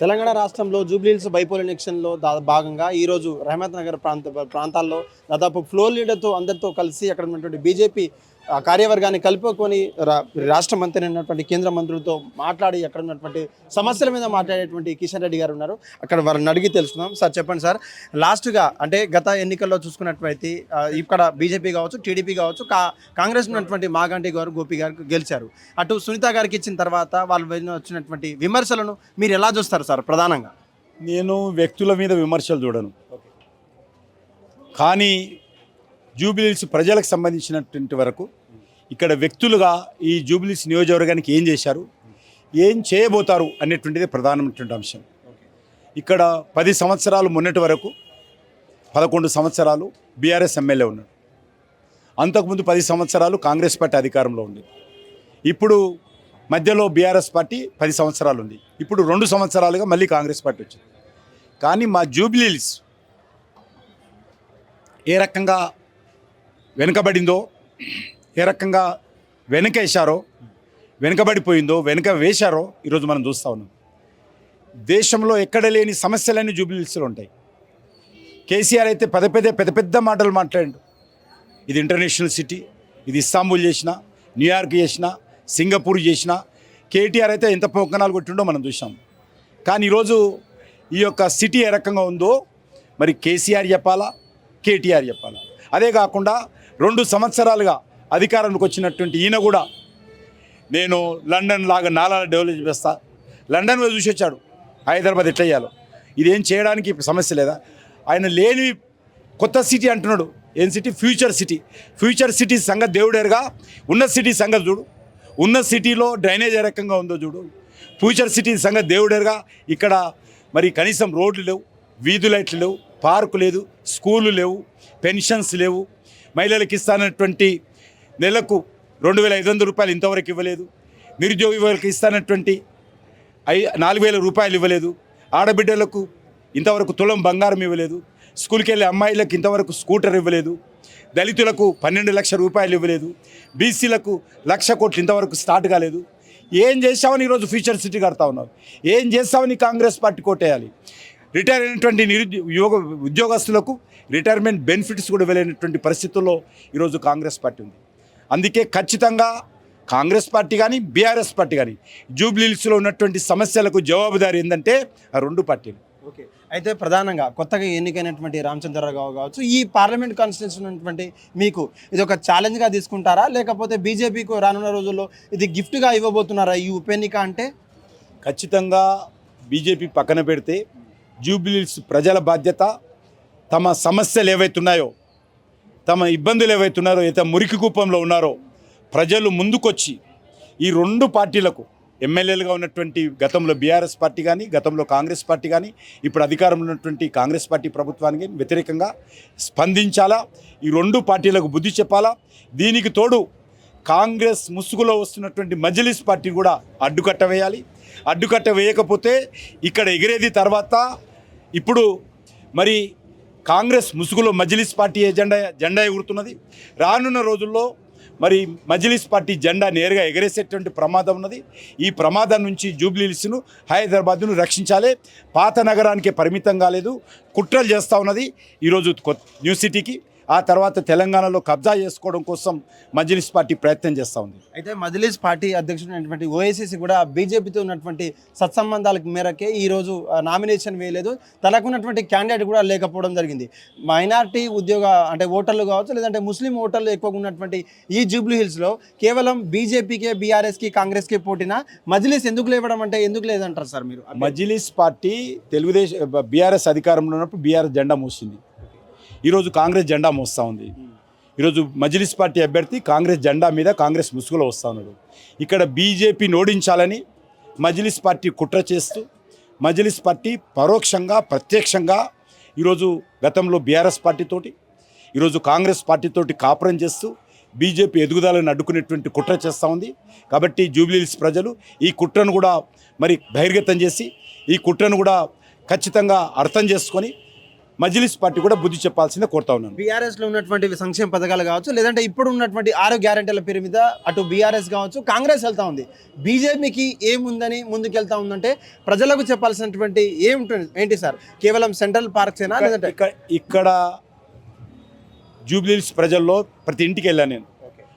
తెలంగాణ రాష్ట్రంలో జూబ్లీహిల్స్ బైపోల్ ఎలక్షన్లో దా భాగంగా ఈరోజు రహమత్ నగర్ ప్రాంత ప్రాంతాల్లో దాదాపు ఫ్లోర్ లీడర్తో అందరితో కలిసి అక్కడ ఉన్నటువంటి బీజేపీ కార్యవర్గాన్ని కలుపుకొని రాష్ట్ర మంత్రి అయినటువంటి కేంద్ర మంత్రులతో మాట్లాడి అక్కడ ఉన్నటువంటి సమస్యల మీద మాట్లాడేటువంటి కిషన్ రెడ్డి గారు ఉన్నారు. అక్కడ వారిని అడిగి తెలుసుకుందాం. సార్ చెప్పండి సార్. లాస్ట్గా అంటే గత ఎన్నికల్లో చూసుకున్నట్లయితే ఇక్కడ బీజేపీ కావచ్చు టీడీపీ కావచ్చు కా కాంగ్రెస్ ఉన్నటువంటి మాగంటి గారు గోపి గారు గెలిచారు. అటు సునీత గారికి ఇచ్చిన తర్వాత వాళ్ళు వచ్చినటువంటి విమర్శలను మీరు ఎలా చూస్తారు సార్ ప్రధానంగా? నేను వ్యక్తుల మీద విమర్శలు చూడను. కానీ జూబిలీస్ ప్రజలకు సంబంధించినటువంటి వరకు ఇక్కడ వ్యక్తులుగా ఈ జూబ్లీస్ నియోజకవర్గానికి ఏం చేశారు? ఏం చేయబోతారు అనేటువంటిది ప్రధానమైనటువంటి అంశం. ఇక్కడ పది సంవత్సరాలు మొన్నటి వరకు పదకొండు సంవత్సరాలు బీఆర్ఎస్ ఎమ్మెల్యే ఉన్నాడు. అంతకుముందు పది సంవత్సరాలు కాంగ్రెస్ పార్టీ అధికారంలో ఉంది. ఇప్పుడు మధ్యలో బీఆర్ఎస్ పార్టీ పది సంవత్సరాలు ఉంది. ఇప్పుడు రెండు సంవత్సరాలుగా మళ్ళీ కాంగ్రెస్ పార్టీ వచ్చింది. కానీ మా జూబ్లీస్ ఏ రకంగా వెనుకబడిందో ఏ రకంగా వెనకేశారో వెనుకబడిపోయిందో వెనుక వేశారో ఈరోజు మనం చూస్తూ ఉన్నాం. దేశంలో ఎక్కడ లేని సమస్యలన్నీ జూబ్లీస్లో ఉంటాయి. కేసీఆర్ అయితే పెద్ద పెద్ద పెద్ద పెద్ద మాటలు మాట్లాడు ఇది ఇంటర్నేషనల్ సిటీ ఇది ఇస్తాంబుల్ చేసిన న్యూయార్క్ చేసిన సింగపూర్ చేసిన కేటీఆర్ అయితే ఎంత పొక్కనాలు కొట్టిండో మనం చూసాం కానీ ఈరోజు ఈ యొక్క సిటీ ఏ రకంగా ఉందో మరి కేసీఆర్ చెప్పాలా కేటీఆర్ చెప్పాలా? అదే కాకుండా రెండు సంవత్సరాలుగా అధికారంలోకి వచ్చినటువంటి ఈయన కూడా నేను లండన్ లాగా నాలా డెవలప్ చేస్తా. లండన్ చూసి వచ్చాడు. హైదరాబాద్ ఎట్లా చేయాలో. ఇదేం చేయడానికి సమస్య లేదా? ఆయన లేని కొత్త సిటీ అంటున్నాడు. ఏం city? Future city. Future city సంగతి దేవుడేరుగా. ఉన్న సిటీ సంగతి చూడు. ఉన్న సిటీలో డ్రైనేజ్ ఏ రకంగా ఉందో చూడు. ఫ్యూచర్ సిటీ సంగతి దేవుడేరుగా. ఇక్కడ మరి కనీసం రోడ్లు లేవు. వీధు లైట్లు లేవు. పార్కు లేదు. స్కూళ్ళు లేవు. పెన్షన్స్ లేవు. మహిళలకు ఇస్తానటువంటి నెలకు రెండు వేల ఐదు వందల రూపాయలు ఇంతవరకు ఇవ్వలేదు. నిరుద్యోగ యువకులకు ఇస్తానటువంటి ఐ నాలుగు వేల రూపాయలు ఇవ్వలేదు. ఆడబిడ్డలకు ఇంతవరకు తులం బంగారం ఇవ్వలేదు. స్కూల్కి వెళ్ళే అమ్మాయిలకు ఇంతవరకు స్కూటర్ ఇవ్వలేదు. దళితులకు పన్నెండు లక్షల రూపాయలు ఇవ్వలేదు. బీసీలకు లక్ష కోట్లు ఇంతవరకు స్టార్ట్ కాలేదు. ఏం చేసామని ఈరోజు ఫ్యూచర్ సిటీ కడతా ఉన్నారు ఏం చేస్తామని కాంగ్రెస్ పార్టీ కొట్టేయాలి రిటైర్ అయినటువంటి నిరుద్యోగ ఉద్యోగస్తులకు రిటైర్మెంట్ బెనిఫిట్స్ కూడా ఇవ్వలేనటువంటి పరిస్థితుల్లో ఈరోజు కాంగ్రెస్ పార్టీ ఉంది. అందుకే ఖచ్చితంగా కాంగ్రెస్ పార్టీ కానీ బీఆర్ఎస్ పార్టీ కానీ జూబ్లీహిల్స్లో ఉన్నటువంటి సమస్యలకు జవాబుదారి ఏంటంటే ఆ రెండు పార్టీలు. ఓకే. అయితే ప్రధానంగా కొత్తగా ఎన్నికైనటువంటి రామచంద్రరావు కావచ్చు ఈ పార్లమెంట్ కాన్స్టిట్యూన్సీ ఉన్నటువంటి మీకు ఇది ఒక ఛాలెంజ్గా తీసుకుంటారా? లేకపోతే బీజేపీకి రానున్న రోజుల్లో ఇది గిఫ్ట్గా ఇవ్వబోతున్నారా ఈ ఉప ఎన్నిక అంటే? ఖచ్చితంగా బీజేపీ పక్కన పెడితే జూబ్లీహిల్స్ ప్రజల బాధ్యత తమ సమస్యలు ఏవైతున్నాయో తమ ఇబ్బందులు ఏవైతున్నారో ఏత మురికి కూపంలో ఉన్నారో ప్రజలు ముందుకొచ్చి ఈ రెండు పార్టీలకు ఎమ్మెల్యేలుగా ఉన్నటువంటి గతంలో బీఆర్ఎస్ పార్టీ కానీ గతంలో కాంగ్రెస్ పార్టీ కానీ ఇప్పుడు అధికారంలో ఉన్నటువంటి కాంగ్రెస్ పార్టీ ప్రభుత్వానికి వ్యతిరేకంగా స్పందించాలా? ఈ రెండు పార్టీలకు బుద్ధి చెప్పాలా? దీనికి తోడు కాంగ్రెస్ ముసుగులో వస్తున్నటువంటి మజ్లిస్ పార్టీ కూడా అడ్డుకట్ట వేయాలి. అడ్డుకట్ట వేయకపోతే ఇక్కడ ఎగిరేది తర్వాత ఇప్పుడు మరి కాంగ్రెస్ ముసుగులో మజిలిస్ పార్టీ జెండా జెండా ఎగురుతున్నది? రానున్న రోజుల్లో మరి మజిలిస్ పార్టీ జెండా నేరుగా ఎగరేసేటువంటి ప్రమాదం ఉన్నది. ఈ ప్రమాదం నుంచి జూబ్లీహిల్స్ను హైదరాబాద్ను రక్షించాలి. పాత నగరానికి పరిమితం కాలేదు. కుట్రలు చేస్తూ ఉన్నది ఈరోజు కొత్త న్యూ సిటీకి. ఆ తర్వాత తెలంగాణలో కబ్జా చేసుకోవడం కోసం మజ్లిస్ పార్టీ ప్రయత్నం చేస్తూ ఉంది. అయితే మజ్లిస్ పార్టీ అధ్యక్షుడైనటువంటి ఓఐసీసీ కూడా బీజేపీతో ఉన్నటువంటి సత్సంబంధాల మేరకే ఈరోజు నామినేషన్ వేయలేదు. తనకున్నటువంటి క్యాండిడేట్ కూడా లేకపోవడం జరిగింది. మైనారిటీ ఉద్యోగ అంటే ఓటర్లు కావచ్చు లేదంటే ముస్లిం ఓటర్లు ఎక్కువగా ఉన్నటువంటి ఈ జూబ్లీ హిల్స్లో కేవలం బీజేపీకే బీఆర్ఎస్కి కాంగ్రెస్కి పోటీనా? మజ్లిస్ ఎందుకు లేవడం అంటే ఎందుకు లేదంటారు సార్ మీరు? మజ్లిస్ పార్టీ తెలుగుదేశం బీఆర్ఎస్ అధికారంలో ఉన్నప్పుడు బీఆర్ఎస్ జెండా మోసింది. ఈరోజు కాంగ్రెస్ జెండా మోస్తూ ఉంది. ఈరోజు మజ్లిస్ పార్టీ అభ్యర్థి కాంగ్రెస్ జెండా మీద కాంగ్రెస్ ముసుగులో వస్తూ ఉన్నాడు. ఇక్కడ బీజేపీని ఓడించాలని మజ్లిస్ పార్టీ కుట్ర చేస్తూ మజ్లిస్ పార్టీ పరోక్షంగా ప్రత్యక్షంగా ఈరోజు గతంలో బీఆర్ఎస్ పార్టీతోటి ఈరోజు కాంగ్రెస్ పార్టీతోటి కాపురం చేస్తూ బీజేపీ ఎదుగుదలను అడ్డుకునేటువంటి కుట్ర చేస్తూ ఉంది. కాబట్టి జూబ్లీహిల్స్ ప్రజలు ఈ కుట్రను కూడా మరి బహిర్గతం చేసి ఈ కుట్రను కూడా ఖచ్చితంగా అర్థం చేసుకొని మజ్లిస్ పార్టీ కూడా బుద్ధి చెప్పాల్సిందే కోరుతా ఉన్నాను. బీఆర్ఎస్లో ఉన్నటువంటి సంక్షేమ పథకాలు కావచ్చు లేదంటే ఇప్పుడు ఉన్నటువంటి ఆరు గ్యారెంటీల పేరు మీద అటు బీఆర్ఎస్ కావచ్చు కాంగ్రెస్ వెళ్తా ఉంది. బీజేపీకి ఏముందని ముందుకెళ్తా ఉందంటే ప్రజలకు చెప్పాల్సినటువంటి ఏముంటుంది? ఏంటి సార్? కేవలం సెంట్రల్ పార్క్స్ ఏనా లేదంటే ఇక్కడ ఇక్కడ జూబ్లీహిల్స్ ప్రజల్లో ప్రతి ఇంటికి వెళ్ళాను నేను.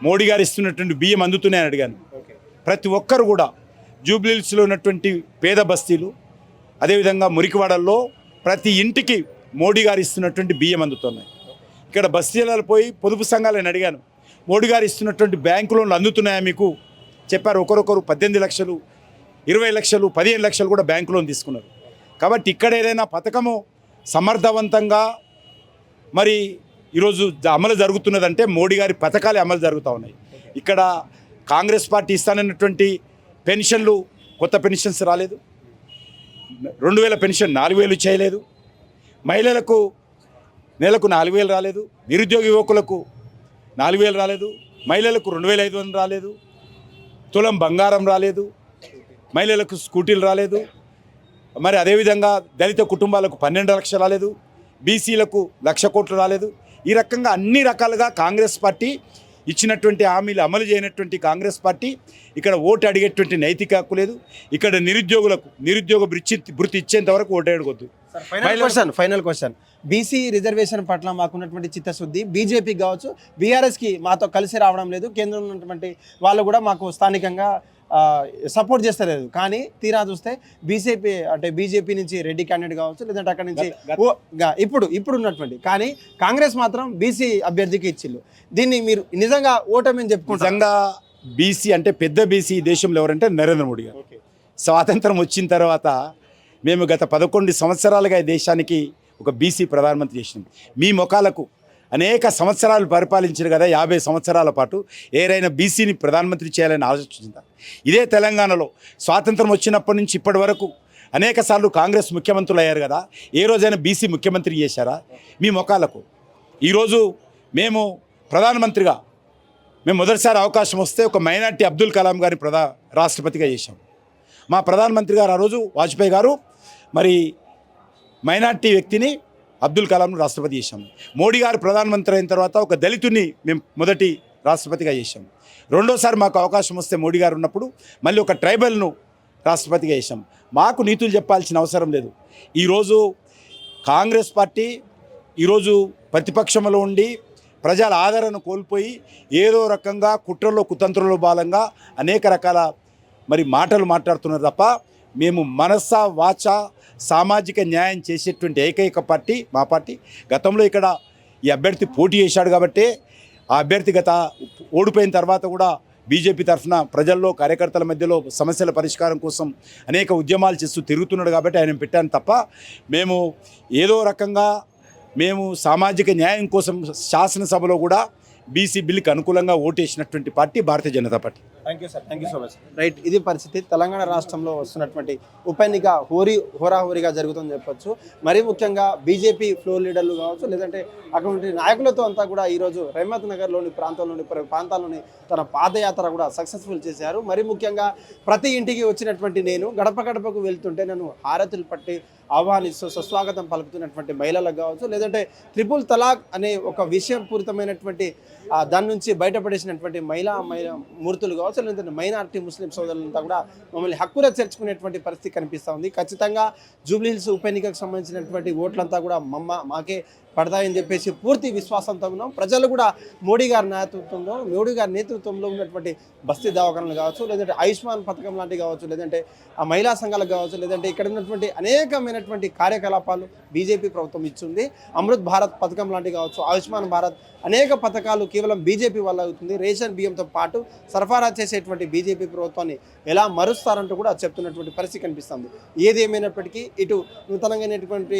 మోడీ గారు ఇస్తున్నటువంటి బియ్యం అందుతున్నాయని అడిగాను. ప్రతి ఒక్కరు కూడా జూబ్లీహిల్స్లో ఉన్నటువంటి పేద బస్తీలు అదేవిధంగా మురికివాడల్లో ప్రతి ఇంటికి మోడీ గారు ఇస్తున్నటువంటి బియ్యం అందుతున్నాయి. ఇక్కడ బస్తీలలో పోయి పొదుపు సంఘాలను అడిగాను. మోడీ గారు ఇస్తున్నటువంటి బ్యాంకు లోన్లు అందుతున్నాయా మీకు? చెప్పారు ఒకరొకరు పద్దెనిమిది లక్షలు ఇరవై లక్షలు పదిహేను లక్షలు కూడా బ్యాంకు లోన్ తీసుకున్నారు. కాబట్టి ఇక్కడ ఏదైనా పథకము సమర్థవంతంగా మరి ఈరోజు జ- అమలు జరుగుతున్నదంటే మోడీ గారి పథకాలే అమలు జరుగుతూ ఉన్నాయి. ఇక్కడ కాంగ్రెస్ పార్టీ ఇస్తానన్నటువంటి పెన్షన్లు కొత్త పెన్షన్స్ రాలేదు. రెండు వేల పెన్షన్ నాలుగు వేలు చేయలేదు. మహిళలకు నెలకు నాలుగు వేలు రాలేదు నిరుద్యోగ యువకులకు నాలుగు వేలు రాలేదు మహిళలకు రెండు వేల ఐదు వందలు రాలేదు తులం బంగారం రాలేదు మహిళలకు స్కూటీలు రాలేదు మరి అదేవిధంగా దళిత కుటుంబాలకు పన్నెండు లక్షలు రాలేదు బీసీలకు లక్ష కోట్లు రాలేదు ఈ రకంగా అన్ని రకాలుగా కాంగ్రెస్ పార్టీ ఇచ్చినటువంటి హామీలు అమలు చేయనటువంటి కాంగ్రెస్ పార్టీ ఇక్కడ ఓటు అడిగేటువంటి నైతిక హక్కు లేదు. ఇక్కడ నిరుద్యోగులకు నిరుద్యోగ వృత్తి వృత్తి ఇచ్చేంత వరకు ఓటు అడగొద్దు. Final question final question BC reservation పట్ల మాకున్నటువంటి చిత్తశుద్ధి బీజేపీ కావచ్చు బీఆర్ఎస్కి మాతో కలిసి రావడం లేదు. కేంద్రంలో ఉన్నటువంటి వాళ్ళు కూడా మాకు స్థానికంగా సపోర్ట్ చేస్తలేదు. కానీ తీరా చూస్తే బీజేపీ అంటే బీజేపీ నుంచి రెడ్డి క్యాండిడేట్ కావచ్చు లేదంటే అక్కడ నుంచి ఇప్పుడు ఇప్పుడు ఉన్నటువంటి. కానీ కాంగ్రెస్ మాత్రం బీసీ అభ్యర్థికి ఇచ్చిల్లు దీన్ని మీరు నిజంగా ఓటమి చెప్పుకుంటారు? నిజంగా బీసీ అంటే పెద్ద బీసీ దేశంలో ఎవరంటే నరేంద్ర మోడీ గారు. స్వాతంత్రం వచ్చిన తర్వాత మేము గత పదకొండు సంవత్సరాలుగా ఈ దేశానికి ఒక బీసీ ప్రధానమంత్రి చేసినాం. మీ ముఖాలకు అనేక సంవత్సరాలు పరిపాలించారు కదా యాభై సంవత్సరాల పాటు ఏరైనా బీసీని ప్రధానమంత్రి చేయాలని ఆలోచించిందా? ఇదే తెలంగాణలో స్వాతంత్రం వచ్చినప్పటి నుంచి ఇప్పటి వరకు అనేక సార్లు కాంగ్రెస్ ముఖ్యమంత్రులు అయ్యారు కదా ఏ రోజైనా బీసీ ముఖ్యమంత్రి చేశారా? మీ మొఖాలకు. ఈరోజు మేము ప్రధానమంత్రిగా మేము మొదటిసారి అవకాశం వస్తే ఒక మైనార్టీ అబ్దుల్ కలాం గారిని ప్రధా రాష్ట్రపతిగా చేశాం. మా ప్రధానమంత్రి గారు ఆ రోజు వాజ్పేయి గారు మరి మైనార్టీ వ్యక్తిని అబ్దుల్ కలాంను రాష్ట్రపతి చేశాం. మోడీ గారు ప్రధానమంత్రి అయిన తర్వాత ఒక దళితుని మేము మొదటి రాష్ట్రపతిగా చేశాం. రెండోసారి మాకు అవకాశం వస్తే మోడీ గారు ఉన్నప్పుడు మళ్ళీ ఒక ట్రైబల్ను రాష్ట్రపతిగా చేశాం. మాకు నీతులు చెప్పాల్సిన అవసరం లేదు. ఈరోజు కాంగ్రెస్ పార్టీ ఈరోజు ప్రతిపక్షంలో ఉండి ప్రజల ఆదరణ కోల్పోయి ఏదో రకంగా కుట్రలో కుతంత్రంలో భాగంగా అనేక రకాల మరి మాటలు మాట్లాడుతున్నారు తప్ప మేము మనస వాచ సామాజిక న్యాయం చేసేటువంటి ఏకైక పార్టీ మా పార్టీ. గతంలో ఇక్కడ ఈ అభ్యర్థి పోటీ చేశాడు కాబట్టి ఆ అభ్యర్థి గత ఓడిపోయిన తర్వాత కూడా బీజేపీ తరఫున ప్రజల్లో కార్యకర్తల మధ్యలో సమస్యల పరిష్కారం కోసం అనేక ఉద్యమాలు చేస్తూ తిరుగుతున్నాడు కాబట్టి ఆయన పెట్టాను తప్ప మేము ఏదో రకంగా మేము సామాజిక న్యాయం కోసం శాసనసభలో కూడా బీసీ బిల్లుకి అనుకూలంగా ఓటేసినటువంటి party Bharatiya Janata party. Thank you sir thank you so much right ఇది పరిస్థితి. తెలంగాణ రాష్ట్రంలో వస్తున్నటువంటి ఉప ఎన్నిక హోరీ హోరాహోరీగా జరుగుతుందని చెప్పొచ్చు. మరీ ముఖ్యంగా బీజేపీ ఫ్లోర్ లీడర్లు కావచ్చు లేదంటే అటువంటి నాయకులతో అంతా కూడా ఈరోజు రహమత్ నగర్లోని ప్రాంతంలోని ప్ర- ప్రాంతాల్లోని తన పాదయాత్ర కూడా సక్సెస్ఫుల్ చేశారు. మరీ ముఖ్యంగా ప్రతి ఇంటికి వచ్చినటువంటి నేను గడప గడపకు వెళ్తుంటే నన్ను హారతులు పట్టి ఆహ్వానిస్తూ సుస్వాగతం పలుకుతున్నటువంటి మహిళలకు కావచ్చు లేదంటే త్రిపుల్ తలాక్ అనే ఒక విషయపూరితమైనటువంటి దాని నుంచి బయటపడేసినటువంటి మహిళా మహిళా మూర్తులు కావచ్చు లేదంటే మైనారిటీ ముస్లిం సోదరులంతా కూడా మమ్మల్ని హక్కున చేర్చుకునేటువంటి పరిస్థితి కనిపిస్తూ ఉంది. ఖచ్చితంగా జూబ్లీహిల్స్ ఉప ఎన్నికకు సంబంధించినటువంటి ఓట్లంతా కూడా మమ్మ మాకే పడతాయని చెప్పేసి పూర్తి విశ్వాసంతో ఉన్నాం. ప్రజలు కూడా మోడీ గారి నేతృత్వంలో మోడీ గారి నేతృత్వంలో ఉన్నటువంటి బస్తీ దవాఖానలు కావచ్చు లేదంటే ఆయుష్మాన్ పథకం లాంటివి కావచ్చు లేదంటే ఆ మహిళా సంఘాలకు కావచ్చు లేదంటే ఇక్కడ ఉన్నటువంటి అనేకమైనటువంటి కార్యకలాపాలు బీజేపీ ప్రభుత్వం ఇచ్చింది. అమృత్ భారత్ పథకం లాంటివి కావచ్చు ఆయుష్మాన్ భారత్ అనేక పథకాలు కేవలం బీజేపీ వల్ల అవుతుంది. రేషన్ బియ్యంతో పాటు సరఫరా చేసేటువంటి బీజేపీ ప్రభుత్వాన్ని ఎలా మరుస్తారంటూ కూడా చెప్తున్నటువంటి పరిస్థితి కనిపిస్తుంది. ఏది ఏమైనప్పటికీ ఇటు నూతనంగానేటువంటి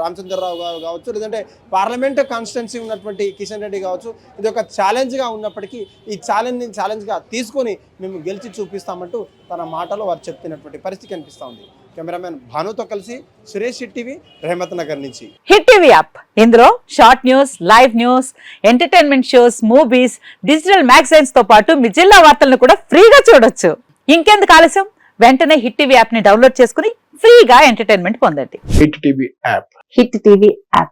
రామచంద్రరావు గారు కావచ్చు లేదంటే పార్లమెంట్ కాన్స్టిట్యున్సీ ఉన్నటువంటి కిషన్ రెడ్డి కావచ్చు ఇది ఒక ఛాలెంజ్గా ఉన్నప్పటికీ ఈ ఛాలెంజ్ని ఛాలెంజ్గా తీసుకొని మేము గెలిచి చూపిస్తామంటూ తన మాటలో వారు చెప్తున్నటువంటి పరిస్థితి కనిపిస్తూ ఉంది కెమెరామెన్ భానుతో కలిసి సురేష్ శెట్టివి రెహమత్ నగర్ నుంచి. Hit TV app. ఇందులో short news live news entertainment shows movies digital మ్యాగజైన్స్తో పాటు మీ జిల్లా వార్తలను కూడా ఫ్రీగా చూడొచ్చు. ఇంకెందుకు ఆలస్యం? వెంటనే హిట్ టీవీ యాప్ని డౌన్లోడ్ చేసుకుని ఫ్రీగా ఎంటర్టైన్మెంట్ పొందండి. Hit TV app. Hit TV app.